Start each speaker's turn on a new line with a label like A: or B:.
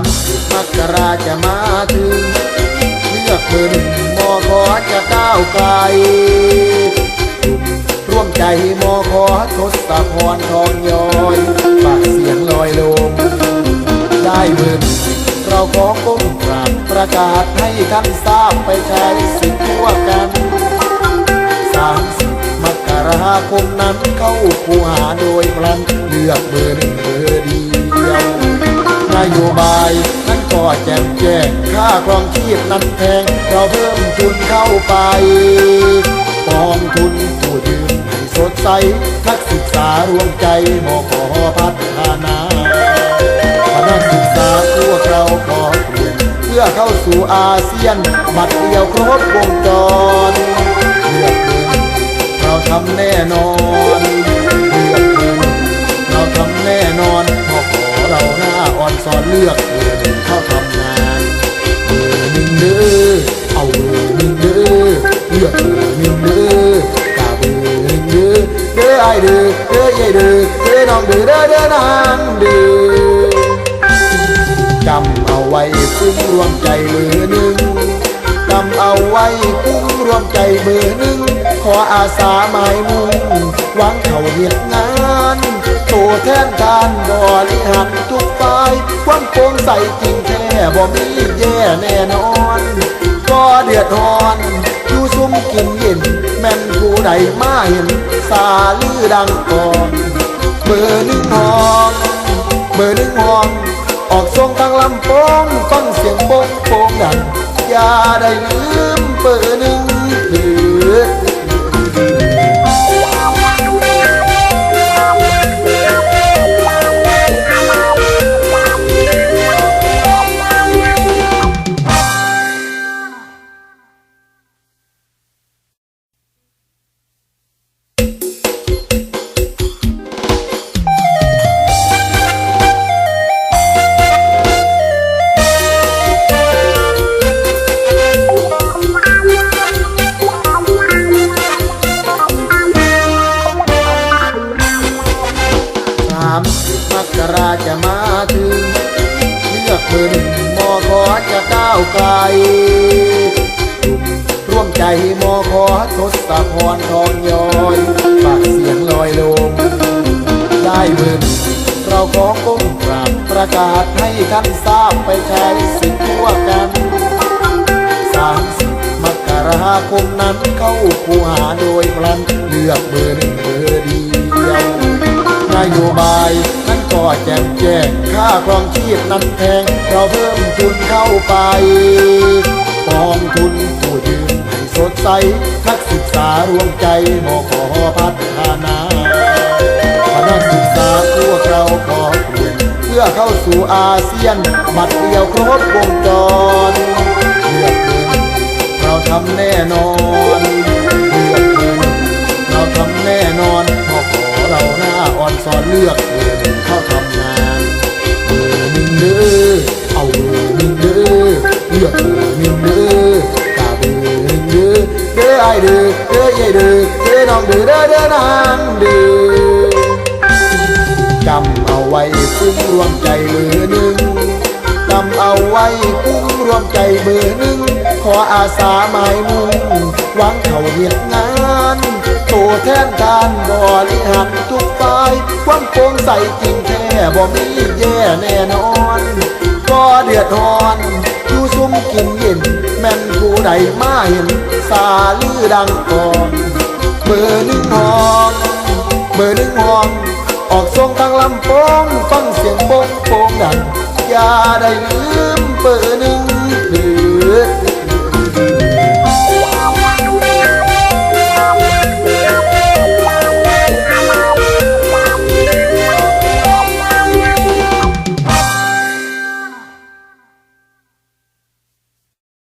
A: ามสิกราจะมาถึงเลือกเป็นมอขอจะก้าวไกลร่วมใจมอขอทศพรทองย้อยปากเสียงลอยลง ได้เงินเราขอก้มกราบประกาศให้ท่านทราบไปใช้สิดทั่วกันสามสิมกราคมนั้นเข้าคูหาโดยพลันเลือกเบอร์ แจ่มแจ้งค่าครองชีพนั้นแพง เราเพิ่มทุนเข้าไปกองทุนผู้ยืมให้สดใสนักศึกษารวมใจมขอพัฒนาคณะศึกษาพวกเราขอเปลี่ยนเพื่อเข้าสู่อาเซียนบัตรเดียวครบวงจรเลือกเงินเราทำแน่นอนเลือกเงินเราทำแน่นอนพอขอเราหน้าอ่อนสอนเลือก ด้อเด้อเด้อนางด้อจำเอาไว้คุ้มรวมใจเบอหนึ่งจำเอาไว้คุ้มรวมใจเบอหนึ่งขออาสาหมายมุ่งหวังเขาเรียกงานโตแทนการบริหารทุกฝ่ายความโปร่งใสจริงแท้บ่มีแย่แน่นอนก็เดือดร้อนอยู่ซุ่มกินเย็นแม่นผู้ใดมาเห็น สาลือดังก่อน เบอร์หนึ่งห้องเบอร์หนึ่งห้องออกทรงทางลำโพงฟังเสียงโป้งโป้งดังอย่าได้ลืมเบอร์หนึ่งเดือามสิบมกราจะมาถึงเลือกเบอร์หนึ่งมอขอจะก้าวไกลร่วมใจมอขอทศพรทองย้อยปากเสียงลอยลง ได้เบอร์หนึ่งเราขอก้มกราบประกาศให้ท่านทราบไปใช้สิทธิ์ทั่วกันสามสิบมกราคมนั้นเข้าคูหาโดยพลันเลือกเบอร์หนึ่ง แจ่มแจ้งค่าครองชีพนั้นแพง เราเพิ่มทุนเข้าไปกองทุนผู้ยืมให้สดใสนักศึกษารวมใจมขอพัฒนาคณะศึกษาพวกเราขอเปลี่ยนเพื่อเข้าสู่อาเซียนบัตรเดียวครบวงจรเลือกเงินเราทำแน่นอนเลือกเงินเราทำแน่นอนพอขอเราหน้าอ่อนสอนเลือกเบอร์หนึ่ รวมใจเบอร์หนึ่งจำเอาไว้คุ้มรวมใจเบอร์หนึ่ง ขออาสาหมายมุ่งหวังเขาเรียกงานโตแทนการบริหารทุกฝ่ายความโปร่งใสจริงแท้บ่มีแย่แน่นอนก็เดือดร้อนอยู่ซุ่มกินเย็นแม่นผู้ใดมาเห็น สาลือดังก่อนเบอร์หนึ่งห้องเบอร์หนึ่งห้อง ออกทรงทางลำโพงฟังเสียงโป้งโป้งดังอย่าได้ลืมเบอร์หนึ่งเดือ